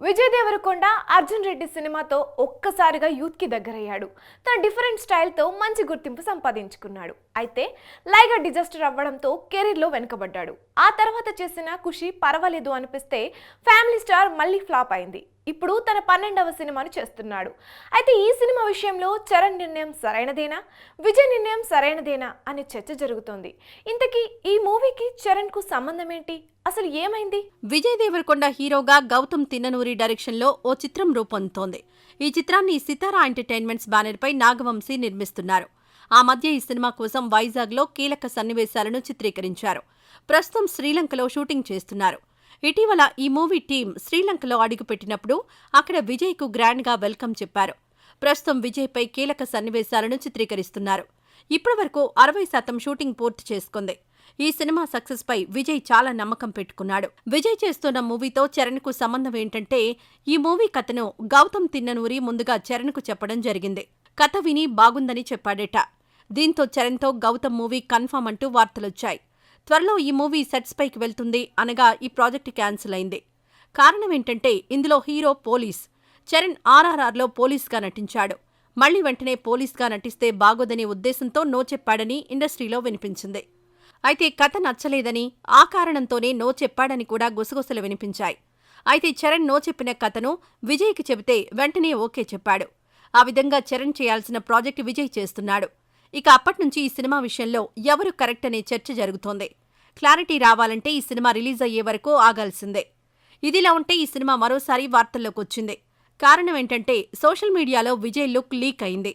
విజయ్ దేవరకొండ అర్జున్ రెడ్డి సినిమాతో ఒక్కసారిగా యూత్కి దగ్గరయ్యాడు. తన డిఫరెంట్ స్టైల్తో మంచి గుర్తింపు సంపాదించుకున్నాడు. అయితే లైగా డిజాస్టర్ అవ్వడంతో కెరీర్లో వెనుకబడ్డాడు. ఆ తర్వాత చేసిన ఖుషి పర్వాలేదు అనిపిస్తే ఫ్యామిలీ స్టార్ మళ్ళీ ఫ్లాప్ అయింది. ఇప్పుడు తన పన్నెండవ సినిమాను చేస్తున్నాడు. అయితే ఈ సినిమా విషయంలో చరణ్ నిర్ణయం సరైనదేనా? విజయ్ నిర్ణయం సరైనదేనా? అనే చర్చ జరుగుతోంది. ఇంతకీ ఈ మూవీకి చరణ్కు సంబంధం ఏంటి అసలు ఏమైంది? విజయ్ దేవరకొండ హీరోగా గౌతమ్ తిన్ననూరి డైరెక్షన్లో ఓ చిత్రం రూపొందుతోంది. ఈ చిత్రాన్ని సితారా ఎంటర్టైన్మెంట్స్ బ్యానర్పై నాగవంశీ నిర్మిస్తున్నారు. ఆ మధ్య ఈ సినిమా కోసం వైజాగ్లో కీలక సన్నివేశాలను చిత్రీకరించారు. ప్రస్తుతం శ్రీలంకలో షూటింగ్ చేస్తున్నారు. ఇటీవల ఈ మూవీ టీం శ్రీలంకలో అడుగుపెట్టినప్పుడు అక్కడ విజయ్కు గ్రాండ్గా వెల్కమ్ చెప్పారు. ప్రస్తుతం విజయ్పై కీలక సన్నివేశాలను చిత్రీకరిస్తున్నారు. ఇప్పటివరకు అరవై శాతం షూటింగ్ పూర్తి చేసుకుంది. ఈ సినిమా సక్సెస్ పై విజయ్ చాలా నమ్మకం పెట్టుకున్నాడు. విజయ్ చేస్తున్న మూవీతో చరణ్కు సంబంధం ఏంటంటే ఈ మూవీ కథను గౌతమ్ తిన్ననూరి ముందుగా చరణ్కు చెప్పడం జరిగింది. కథ విని బాగుందని చెప్పాడట. దీంతో చరణ్తో గౌతమ్ మూవీ కన్ఫర్మ్ అంటూ వార్తలొచ్చాయి. త్వరలో ఈ మూవీ సెట్స్ పైకి వెళ్తుంది అనగా ఈ ప్రాజెక్టు క్యాన్సిల్ అయింది. కారణం ఏంటంటే ఇందులో హీరో పోలీస్ చరణ్ ఆర్ఆర్ఆర్లో పోలీస్గా నటించాడు. మళ్ళీ వెంటనే పోలీస్గా నటిస్తే బాగోదనే ఉద్దేశంతో నో చెప్పాడని ఇండస్ట్రీలో వినిపించింది. అయితే కథ నచ్చలేదని ఆ కారణంతోనే నో చెప్పాడని కూడా గుసగుసలు వినిపించాయి. అయితే చరణ్ నో చెప్పిన కథను విజయ్కి చెబితే వెంటనే ఓకే చెప్పాడు. ఆ విధంగా చరణ్ చేయాల్సిన ప్రాజెక్టు విజయ్ చేస్తున్నాడు. ఇక అప్పట్నుంచి ఈ సినిమా విషయంలో ఎవరు కరెక్ట్ అనే చర్చ జరుగుతోంది. క్లారిటీ రావాలంటే ఈ సినిమా రిలీజ్ అయ్యే వరకు ఆగాల్సిందే. ఇదిలా ఉంటే ఈ సినిమా మరోసారి వార్తల్లోకి వచ్చింది. కారణం ఏంటంటే సోషల్ మీడియాలో విజయ్ లుక్ లీక్ అయింది.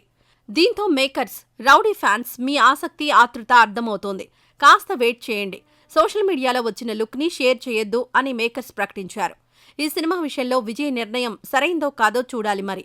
దీంతో మేకర్స్ రౌడీ ఫ్యాన్స్ మీ ఆసక్తి ఆతృత అర్థమవుతోంది. కాస్త వెయిట్ చేయండి. సోషల్ మీడియాలో వచ్చిన లుక్ని షేర్ చేయొద్దు అని మేకర్స్ ప్రకటించారు. ఈ సినిమా విషయంలో విజయ్ నిర్ణయం సరైందో కాదో చూడాలి మరి.